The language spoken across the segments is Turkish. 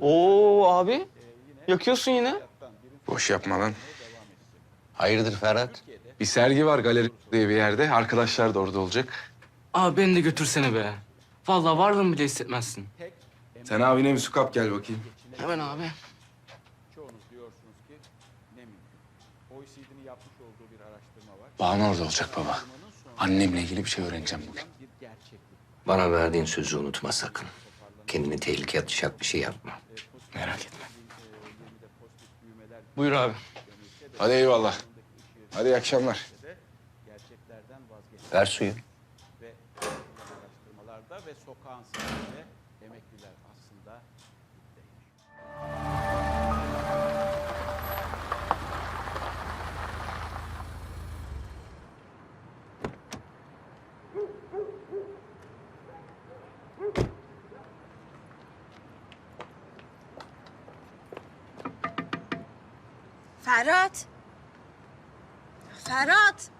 Oo abi. Yakıyorsun yine. Boş yapma lan. Hayırdır Ferhat? Bir sergi var galeri diye bir yerde. Arkadaşlar da orada olacak. Abi beni de götürsene be. Vallahi varlığımı bile hissetmezsin. Sen abine bir su kap gel bakayım. Hemen abi. Çoğunuz diyorsunuz ki ne mümkün. OECD'nin yapmış olduğu bir araştırma var. Banu orada olacak baba. Annemle ilgili bir şey öğreneceğim bugün. Bana verdiğin sözü unutma sakın. Kendini tehlikeye atacak bir şey yapma. Merak etme. Buyur abi. Hadi eyvallah. Hadi iyi akşamlar. Ver suyu. ve sokağın sesinde emekliler Ferhat. Ferhat.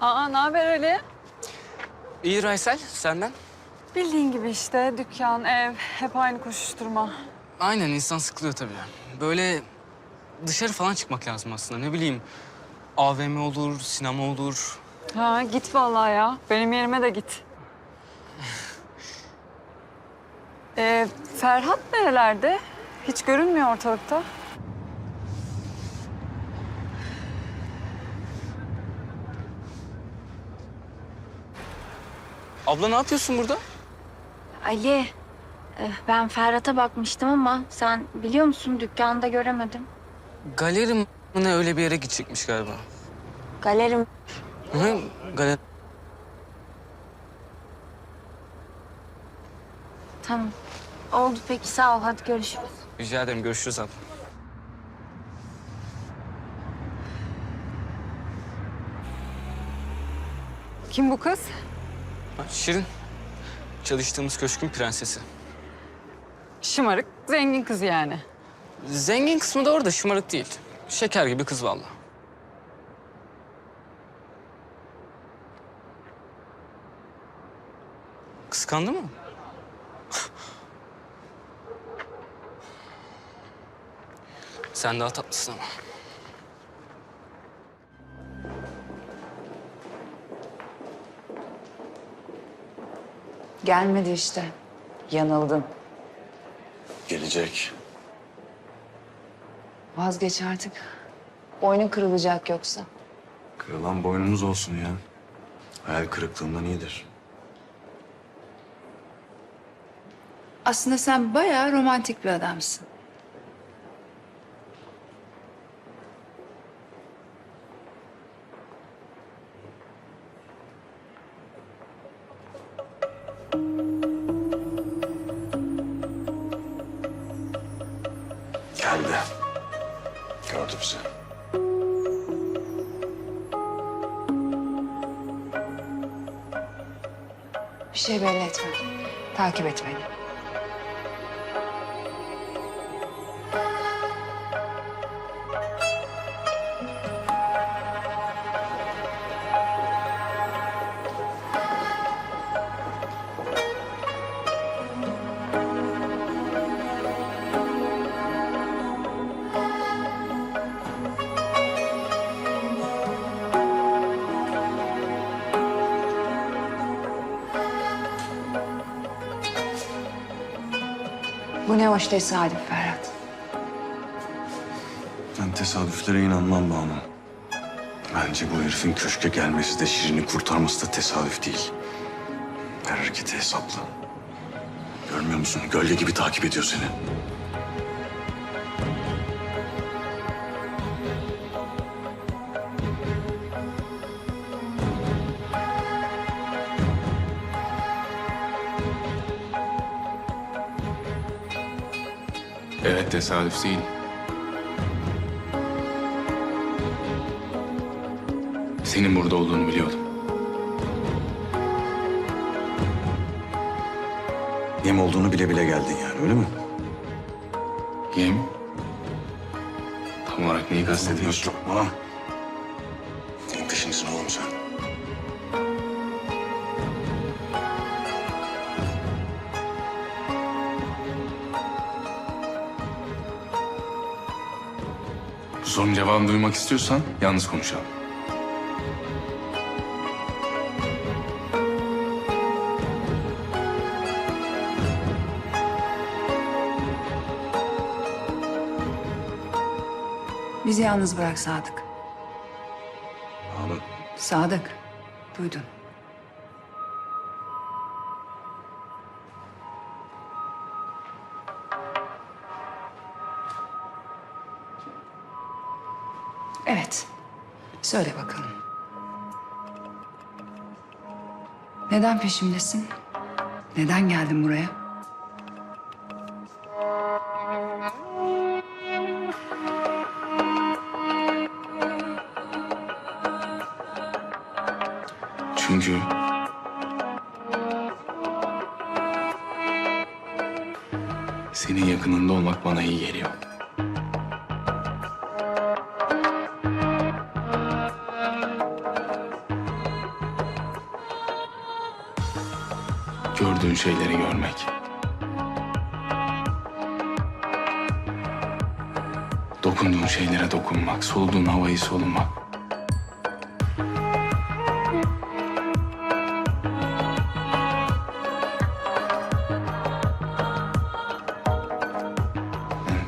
Aa, ne haber Ali? İyi Raysel senden. Bildiğin gibi işte dükkan, ev, hep aynı koşuşturma. Aynen insan sıkılıyor tabii. Böyle dışarı falan çıkmak lazım aslında. Ne bileyim AVM olur, sinema olur. Ha git vallahi ya. Benim yerime de git. Ee, Ferhat nerelerde? Hiç görünmüyor ortalıkta. Abla ne yapıyorsun burada? Ali. eh, Ben Ferhat'a bakmıştım ama sen biliyor musun dükkanda göremedim. Galeri mi ne öyle bir yere gidecekmiş galiba. Galerim. Hı, galeri. Tamam. Oldu peki sağ ol hadi görüşürüz. Rica ederim görüşürüz abla. Kim bu kız? Ha, Şirin. Çalıştığımız köşkün prensesi. Şımarık, zengin kız yani. Zengin kısmı da orada şımarık değil. Şeker gibi kız vallahi. Kıskandı mı? Sen daha tatlısın ama. Gelmedi işte. Yanıldın. Gelecek. Vazgeç artık. Boynun kırılacak yoksa. Kırılan boynumuz olsun ya. Hayal kırıklığından iyidir. Aslında sen bayağı romantik bir adamsın. Geldi. Gördü bizi. Bir şey belli etme. Takip et beni. Bu ne hoş tesadüf Ferhat. Ben tesadüflere inanmam Banu. Bence bu herifin köşke gelmesi de Şirin'i kurtarması da tesadüf değil. Her hareketi hesaplı. Görmüyor musun? Gölge gibi takip ediyor seni. Evet tesadüf değil. Senin burada olduğunu biliyordum. Yem olduğunu bile bile geldin yani öyle mi? Yem. Tam olarak neyi kastediyorsun? Yok sorunun cevabını duymak istiyorsan yalnız konuşalım. Bizi yalnız bırak Sadık. Hanım. Sadık, duydun. Evet, söyle bakalım. Neden peşimdesin? Neden geldin buraya? Çünkü... Senin yakınında olmak bana iyi geliyor. Gördüğün şeyleri görmek. Dokunduğun şeylere dokunmak, soluduğun havayı solumak.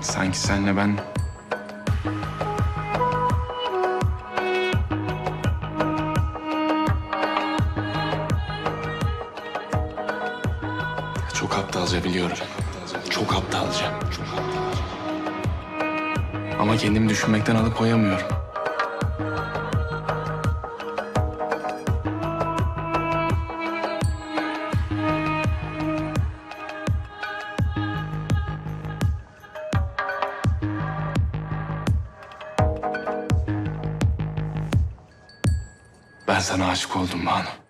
Sanki senle ben aptalca biliyorum. Çok aptalca. Ama kendimi düşünmekten alıkoyamıyorum. Ben sana aşık oldum Banu.